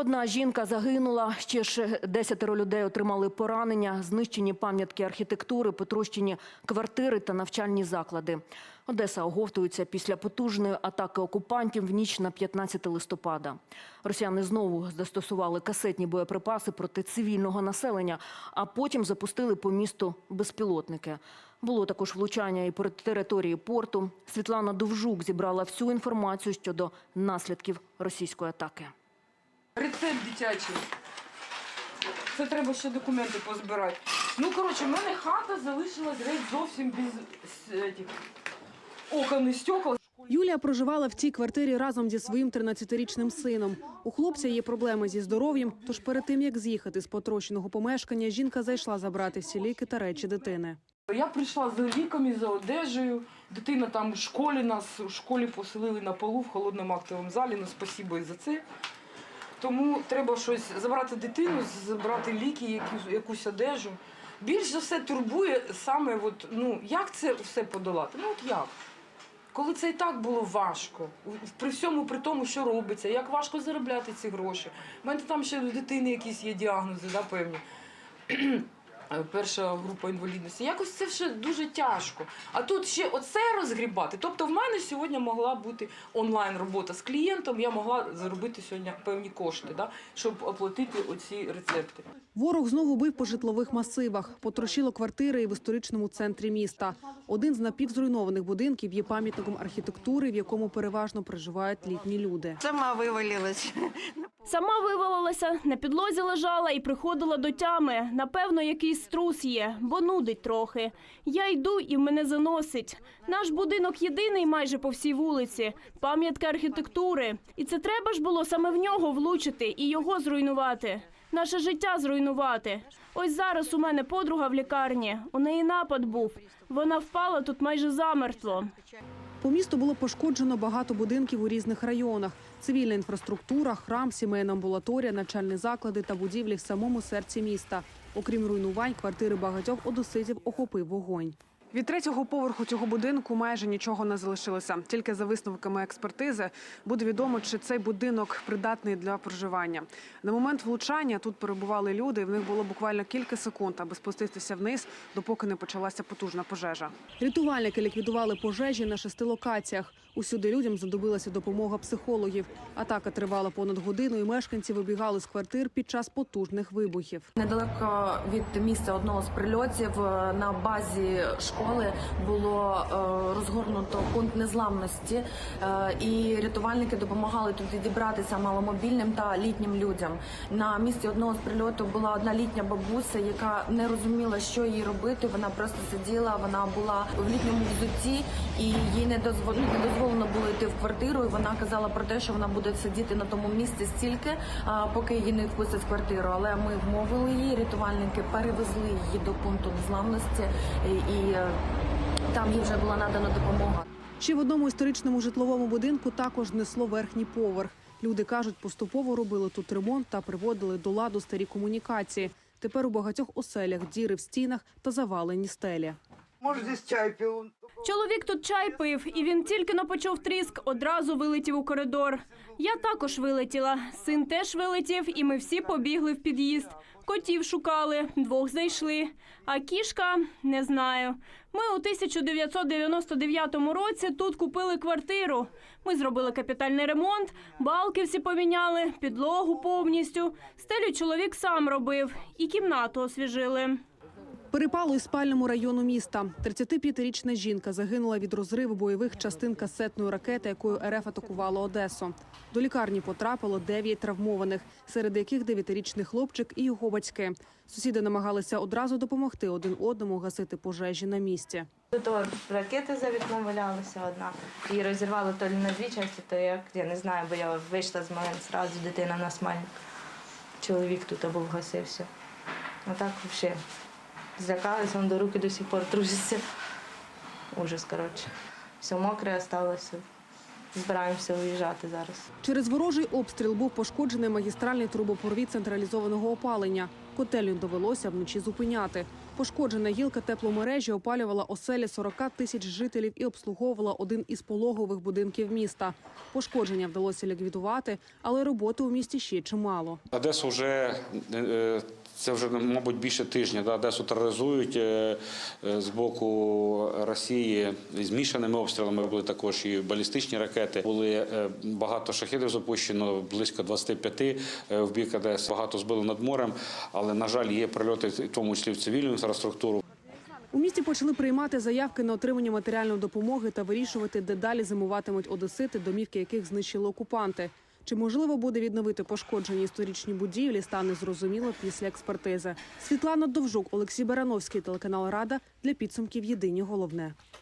Одна жінка загинула, ще ж десятеро людей отримали поранення, знищені пам'ятки архітектури, потрощені квартири та навчальні заклади. Одеса оговтується після потужної атаки окупантів в ніч на 15 листопада. Росіяни знову застосували касетні боєприпаси проти цивільного населення, а потім запустили по місту безпілотники. Було також влучання і по території порту. Світлана Довжук зібрала всю інформацію щодо наслідків російської атаки. Рецепт дитячий. Це треба ще документи позбирати. Ну, коротше, в мене хата залишилась геть зовсім без этих окон і стекол. Юлія проживала в цій квартирі разом зі своїм 13-річним сином. У хлопця є проблеми зі здоров'ям, тож перед тим як з'їхати з потрощеного помешкання, жінка зайшла забрати всі ліки та речі дитини. Я прийшла за ліками, за одежею. Дитина там в школі нас у школі поселили на полу в холодному актовому залі. Ну, спасибо і за це. Тому треба щось забрати дитину, забрати ліки, якусь, одежу. Більш за все турбує саме, от, ну, як це все подолати? Ну от як? Коли це і так було важко, при всьому при тому, що робиться, як важко заробляти ці гроші. У мене там ще у дитини якісь є діагнози, да, певні. Е, Перша група інвалідності. Якось це все дуже тяжко. А тут ще оце розгрібати. Тобто, в мене сьогодні могла бути онлайн робота з клієнтом. Я могла заробити сьогодні певні кошти, да, щоб оплатити оці рецепти. Ворог знову бив по житлових масивах, потрощило квартири і в історичному центрі міста. Один з напівзруйнованих будинків є пам'ятником архітектури, в якому переважно проживають літні люди. Сама вивалилась. Сама вивалилася, на підлозі лежала і приходила до тями. Напевно, якийсь струс є, бо нудить трохи. Я йду і мене заносить. Наш будинок єдиний майже по всій вулиці, пам'ятка архітектури. І це треба ж було саме в нього влучити і його зруйнувати. Наше життя зруйнувати. Ось зараз у мене подруга в лікарні. У неї напад був. Вона впала тут майже замертво. По місту було пошкоджено багато будинків у різних районах: цивільна інфраструктура, храм, сімейна амбулаторія, навчальні заклади та будівлі в самому серці міста. Окрім руйнувань, квартири багатьох одеситів охопив вогонь. Від третього поверху цього будинку майже нічого не залишилося. Тільки за висновками експертизи буде відомо, чи цей будинок придатний для проживання. На момент влучання тут перебували люди, і в них було буквально кілька секунд, аби спуститися вниз, допоки не почалася потужна пожежа. Рятувальники ліквідували пожежі на шести локаціях. Усюди людям знадобилася допомога психологів. Атака тривала понад годину, і мешканці вибігали з квартир під час потужних вибухів. Недалеко від місця одного з прильотів е, на базі школи було е, розгорнуто пункт незламності, е, і рятувальники допомагали тут відібратися маломобільним та літнім людям. На місці одного з прильотів була одна літня бабуся, яка не розуміла, що їй робити. Вона просто сиділа, вона була в літньому взутті, і їй не дозволено, не дозволено було йти в квартиру. І вона казала про те, що вона буде сидіти на тому місці стільки, а, поки її не впустять в квартиру. Але ми вмовили її. Рятувальники перевезли її до пункту незламності, і, е, там їй вже була надана допомога. Ще в одному історичному житловому будинку також знесло верхній поверх. Люди кажуть, поступово робили тут ремонт та приводили до ладу старі комунікації. Тепер у багатьох оселях діри в стінах та завалені стелі. Может, здесь чай пил. Чоловік тут чай пив, і він тільки но почув тріск, одразу вилетів у коридор. Я також вилетіла. Син теж вилетів, і ми всі побігли в під'їзд. Котів шукали, двох знайшли. А кішка не знаю. Ми у 1999 році тут купили квартиру. Ми зробили капітальний ремонт, балки всі поміняли, підлогу повністю. Стелю чоловік сам робив і кімнату освіжили. Перепало із спальному району міста. 35-річна жінка загинула від розриву бойових частин касетної ракети, якою РФ атакувала Одесу. До лікарні потрапило 9 травмованих, серед яких 9-річний хлопчик і його батьки. Сусіди намагалися одразу допомогти один одному гасити пожежі на місці. То ракети за вікном валялися одна. Її розірвало то на дві частини, то як я не знаю, бо я вийшла з малим зразу дитина на смальник. Чоловік тут або вгасився. А так взагалі злякалися, он до руки до сих пор трусяться. Ужас, коротше. Все мокре осталося. збираємося виїжджати зараз. Через ворожий обстріл був пошкоджений магістральний трубопровід централізованого опалення. Котельню довелося вночі зупиняти. Пошкоджена гілка тепломережі опалювала оселі 40 тисяч жителів і обслуговувала один із пологових будинків міста. Пошкодження вдалося ліквідувати, але роботи у місті ще чимало. Одесу вже е, це вже мабуть більше тижня. Да, Одесу тероризують е, е, з боку Росії змішаними обстрілами. Були також і балістичні ракети. Були е, багато шахідів запущено, близько 25 е, в бік Одеси. Багато збили над морем, але на жаль, є прильоти, в тому числі в цивільну інфраструктуру. У місті почали приймати заявки на отримання матеріальної допомоги та вирішувати, де далі зимуватимуть одесити, домівки яких знищили окупанти. Чи можливо буде відновити пошкоджені історичні будівлі, стане зрозуміло після експертизи. Світлана Довжук, Олексій Барановський, телеканал Рада для підсумків Єдині головне.